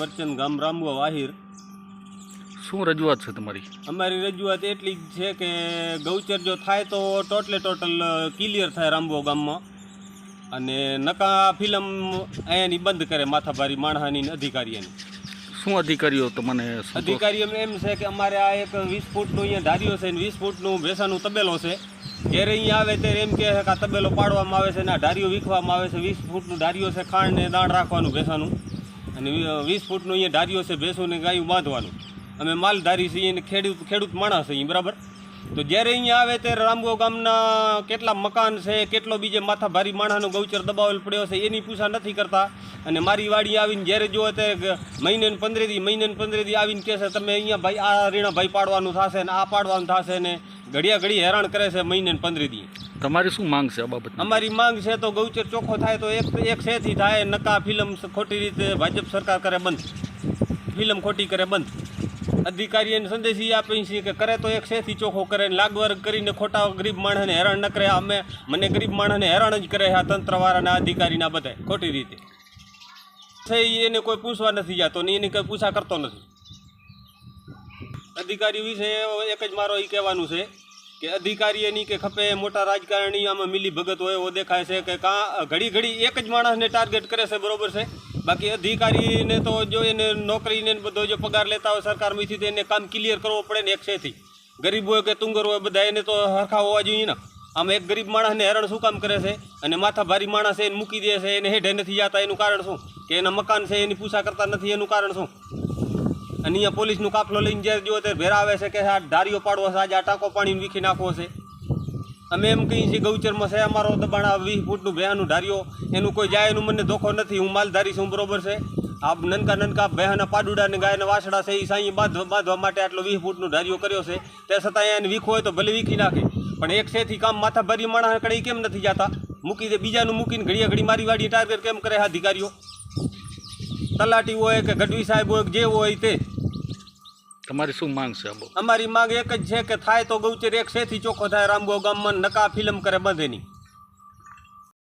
વર્ચન ગામ રામવા વાહિર. શું રજૂઆત છે તમારી? અમારી રજૂઆત એટલી જ છે કે ગૌચર જો થાય તો ટોટલે ટોટલ ક્લિયર થાય રામગો ગામમાં. અને નકા ફિલ્મ અહીંયાની બંધ કરે માથાભારી માણહાની અધિકારીઓની. શું અધિકારીઓ તમને અધિકારીઓ એમ છે કે અમારે આ એક વીસ ફૂટનું અહીંયા ધાર્યો છે ને વીસ ફૂટનું ભેસાનું તબેલો છે. જ્યારે અહીંયા આવે ત્યારે એમ કહે છે કે આ તબેલો પાડવામાં આવે છે ને આ ધારીઓ વીખવામાં આવે છે. વીસ ફૂટનું ધાર્યો છે ખાંડ ને દાણ રાખવાનું ભેસાનું. અને વીસ ફૂટનું અહીંયા ધાર્યો છે, ભેંસોને ગાયું બાંધવાનું. અમે માલધારી છીએ અને ખેડૂત ખેડૂત માણસ છીએ, બરાબર? તો જ્યારે અહીંયા આવે ત્યારે રામગો ગામના કેટલા મકાન છે, કેટલો બીજે માથા ભારી માણસનો ગૌચર દબાવેલ પડ્યો છે, એની પૂછા નથી કરતા. અને મારી વાડી આવીને જ્યારે જો ત્યારે મહિને ને પંદરે દી મહિને ને પંદરે દી આવીને કહે છે, તમે અહીંયા ભાઈ, આ રીણા ભાઈ પાડવાનું થશે ને આ પાડવાનું થશે ને. ઘડિયા ઘડી હેરાન કરે છે મહિને પંદરે દી તમારી શું માંગ છે આ બાબત અમારી માંગ છે તો ગૌચર ચોખ્ખો થાય તો એક એક શેથી થાય, નકા ફિલ્મ ખોટી રીતે ભાજપ સરકાર કરે બંધ. ફિલ્મ ખોટી કરે બંધ. અધિકારીઓને સંદેશ ઈ આપી છે કે કરે તો એક સેથી ચોખ્ખો કરે લાગવર કરીને ખોટા ગરીબ માણસને હેરાન ન કરે. અમે મને ગરીબ માણસને હેરાન જ કરે આ તંત્રવાળાના અધિકારીના બધા ખોટી રીતે. છે એને કોઈ પૂછવા નથી જતો ને એને કંઈ પૂછા કરતો નથી. અધિકારી વિશે એક જ મારો એ કહેવાનું છે કે અધિકારીઓની કે ખપે, મોટા રાજકારણી આમાં મિલી ભગત હોય એવો દેખાય છે કે કાં ઘડી ઘડી એક જ માણસને ટાર્ગેટ કરે છે, બરોબર છે? બાકી અધિકારીને તો જો એને નોકરીને બધો જો પગાર લેતા હોય સરકારમાંથી તો એને કામ ક્લિયર કરવો પડે ને એકસેથી ગરીબ હોય કે તુંગર હોય, બધા એને તો હરખા હોવા જોઈએ ને. આમ એક ગરીબ માણસને હેરાન શું કામ કરે છે? અને માથા ભારી માણસ એને મૂકી દે છે, એને હેઠે નથી જતા, એનું કારણ શું? કે એના મકાન છે, એની પૂછા કરતા નથી, એનું કારણ શું? અને અહીંયા પોલીસનું કાફલો લઈને જ્યારે જુઓ ત્યારે ભેરા આવે છે કે આ ધારીઓ પાડવો છે, આજે આ ટાંકો પાણીને વીખી નાખવો છે. અમે એમ કહીએ છીએ, ગૌચરમાં છે અમારો દબાણ વીસ ફૂટનું ભેહાનું ધાર્યો એનું કોઈ જાય એનું મને ધોખો નથી, હું માલધારી છું બરોબર છે. આ નનકા નનકા ભેહાના પાડુડા ને ગાયના વાસડા છે એ સાંઈ બાંધવા માટે આટલો વીસ ફૂટનું ધાર્યો કર્યો છે. તે છતાં એને વીખો હોય તો ભલે વીખી નાખે, પણ એક સેથી કામ માથા ભરી માણસ કડી કેમ નથી જતા? મૂકી દે, બીજાનું મૂકીને ઘડીએ ઘડી મારી વાડી ટાર્ગેટ કેમ કરે અધિકારીઓ? તલાટી હોય કે ગઢવી સાહેબ હોય જે હોય તે. તમારી શું માંગ છે અમારી માંગ એક જ છે કે થાય તો ગૌચર એક સેથી ચોખ્ખો થાય રામગો ગામમાં નકા ફિલ્મ કરે બંધેની.